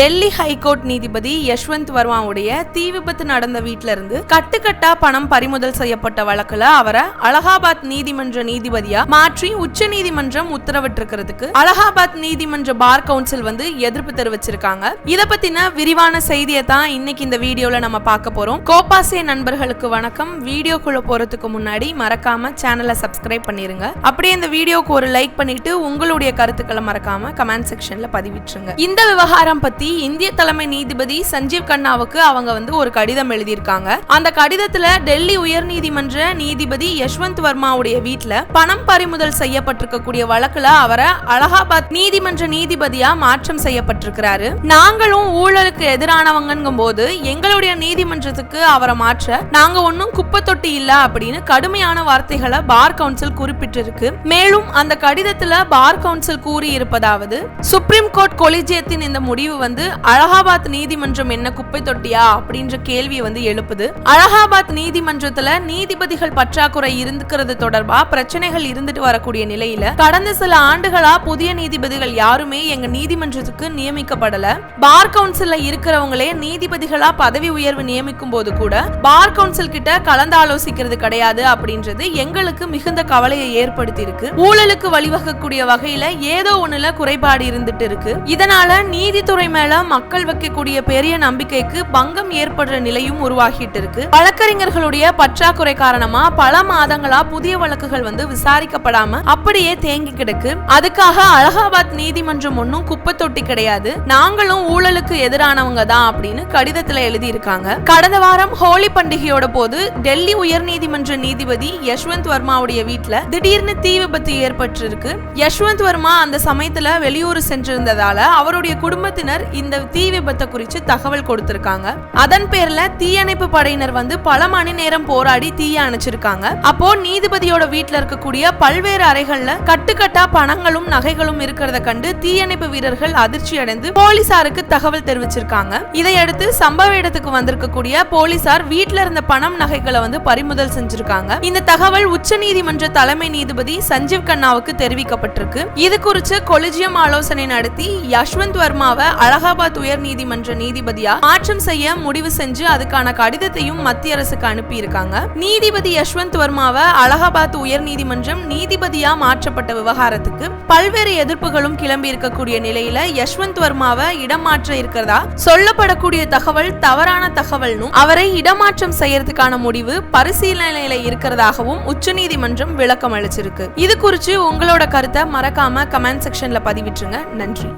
Delhi high court நீதிபதி யஷ்வந்த் வர்மாவுடைய தீ விபத்து நடந்த வீட்ல இருந்து கட்டுக்கட்டா பணம் பறிமுதல் செய்யப்பட்ட வழக்குல அவரை அலகாபாத் நீதிமன்ற நீதிபதியா மாற்றி உச்ச நீதிமன்றம் உத்தரவிட்டிருக்கிறதுக்கு அலகாபாத் நீதிமன்ற பார் கவுன்சில் வந்து எதிர்ப்பு தெரிவிச்சிருக்காங்க. இத பத்தின விரிவான செய்தியை தான் இன்னைக்கு இந்த வீடியோல நம்ம பார்க்க போறோம். கோபாசே நண்பர்களுக்கு வணக்கம். வீடியோக்குள்ள போறதுக்கு முன்னாடி மறக்காம சேனலை சப்ஸ்கிரைப் பண்ணிருங்க. அப்படியே இந்த வீடியோக்கு ஒரு லைக் பண்ணிட்டு உங்களுடைய கருத்துக்களை மறக்காம கமெண்ட் செக்ஷன்ல பதிவிட்டுருங்க. இந்த விவகாரம் பத்தி பத்தி இந்திய தலைமை நீதிபதி சஞ்சீவ் கண்ணாவுக்கு அவங்க வந்து ஒரு கடிதம் எழுதியிருக்காங்க. அந்த கடிதத்துல டெல்லி உயர்நீதிமன்ற நீதிபதி யஷ்வந்த் வர்மாவுடைய வீட்டுல பணம் பறிமுதல் செய்யப்பட்டிருக்கக்கூடிய வழக்குல அவரை அலகாபாத் நீதிமன்ற நீதிபதியா மாற்றம் செய்யப்பட்டிருக்கிறாரு. நாங்களும் ஊழலுக்கு எதிரானவங்கும் போது எங்களுடைய நீதிமன்றத்துக்கு அவரை மாற்ற நாங்க ஒன்னும் குப்பை தொட்டி இல்ல அப்படின்னு கடுமையான வார்த்தைகளை பார் கவுன்சில் குறிப்பிட்டிருக்கு. மேலும் அந்த கடிதத்துல பார் கவுன்சில் கூறி இருப்பதாவது சுப்ரீம் கோர்ட் கொலிஜியத்தின் இந்த முடிவு வந்து வந்து அலகாபாத் நீதிமன்றம் என்ன குப்பை தொட்டியா? அப்படின்ற கேள்வியை வந்து எழுப்புது. அலகாபாத் நீதிமன்றத்துல நீதிபதிகள் பற்றாக்குறை இருந்துக்கிறது தொடர்பா? பிரச்சனைகள் இருந்துட்டு வரக்கூடிய நிலையில கடந்த சில ஆண்டுகளா புதிய நீதிபதிகள் யாருமே எங்க நீதிமன்றத்துக்கு நியமிக்கப்படல. பார் கவுன்சில்ல இருக்கிறவங்களே நீதிபதிகளா பதவி உயர்வு நியமிக்கும் போது கூட பார் கவுன்சில் கிட்ட கலந்து ஆலோசிக்கிறது கிடையாது அப்படின்றது எங்களுக்கு மிகுந்த கவலையை ஏற்படுத்தி இருக்கு ஊழலுக்கு வழிவகக்கூடிய வகையில ஏதோ ஒண்ணுல குறைபாடு இருந்துட்டு இருக்கு. இதனால நீதித்துறை மேல மக்கள் வைக்கக்கூடிய பெரிய நம்பிக்கைக்கு பங்கம் ஏற்படுற நிலையும் உருவாகிட்டு இருக்கு வழக்கறிஞர்களுடைய பற்றாக்குறை காரணமா பல மாதங்களா புதிய வழக்குகள் வந்து விசாரிக்கப்படாம அப்படியே தேங்கி கிடக்கு. அதுக்காக அலகாபாத் நீதிமன்றம் ஒன்னும் குப்பை தொட்டி கிடையாது. நாங்களும் ஊழலுக்கு எதிரானவங்க தான் அப்படின்னு கடிதத்துல எழுதி இருக்காங்க கடந்த வாரம் ஹோலி பண்டிகையோட போது டெல்லி உயர்நீதிமன்ற நீதிபதி யஷ்வந்த் வர்மாவுடைய வீட்டுல திடீர்னு தீ விபத்து ஏற்பட்டிருக்கு. யஷ்வந்த் வர்மா அந்த சமயத்துல வெளியூர் சென்றிருந்ததால அவருடைய குடும்பத்தினர் இந்த தீ விபத்தை குறித்து தகவல் கொடுத்திருக்காங்க. அதன் பேர்ல தீயணைப்பு படையினர் வந்து பல மணி நேரம் போராடி தீய அணைச்சிருக்காங்க. அப்போ நீதிபதியோட வீட்டுல இருக்கக்கூடிய பல்வேறு அறைகள்ல கட்டுக்கட்டா பணங்களும் நகைகளும் இருக்கிறத கண்டு தீயணைப்பு வீரர்கள் அதிர்ச்சி அடைந்து போலீசாருக்கு தகவல் தெரிவிச்சிருக்காங்க. இதையடுத்து சம்பவ இடத்துக்கு வந்திருக்கக்கூடிய போலீசார் வீட்டுல இருந்த பணம் நகைகளை வந்து பறிமுதல் செஞ்சிருக்காங்க. இந்த தகவல் உச்ச நீதிமன்ற தலைமை நீதிபதி சஞ்சீவ் கண்ணாவுக்கு தெரிவிக்கப்பட்டிருக்கு. இது குறித்து கொலிஜியம் ஆலோசனை நடத்தி யஷ்வந்த் வர்மாவை அலகாபாத் உயர் நீதிமன்ற நீதிபதியா? மாற்றம் செய்ய முடிவு செஞ்சு அதுக்கான கடிதத்தையும் மத்திய அரசுக்கு அனுப்பியிருக்காங்க. நீதிபதி யஷ்வந்த் வர்மாவை அலகாபாத் உயர் நீதிமன்றம் நீதிபதியா மாற்றப்பட்ட விவகாரத்துக்கு பல்வேறு எதிர்ப்புகளும் கிளம்பி இருக்கக்கூடிய நிலையில யஷ்வந்த் வர்மாவை இடமாற்ற இருக்கிறதா? சொல்லப்படக்கூடிய தகவல் தவறான தகவல்னும் அவரை இடமாற்றம் செய்யறதுக்கான முடிவு பரிசீலனையில இருக்கிறதாகவும் உச்சநீதிமன்றம் விளக்கம் அளிச்சிருக்கு. இது குறித்து உங்களோட கருத்தை மறக்காம கமெண்ட் செக்ஷன்ல பதிவிட்டுருங்க. நன்றி.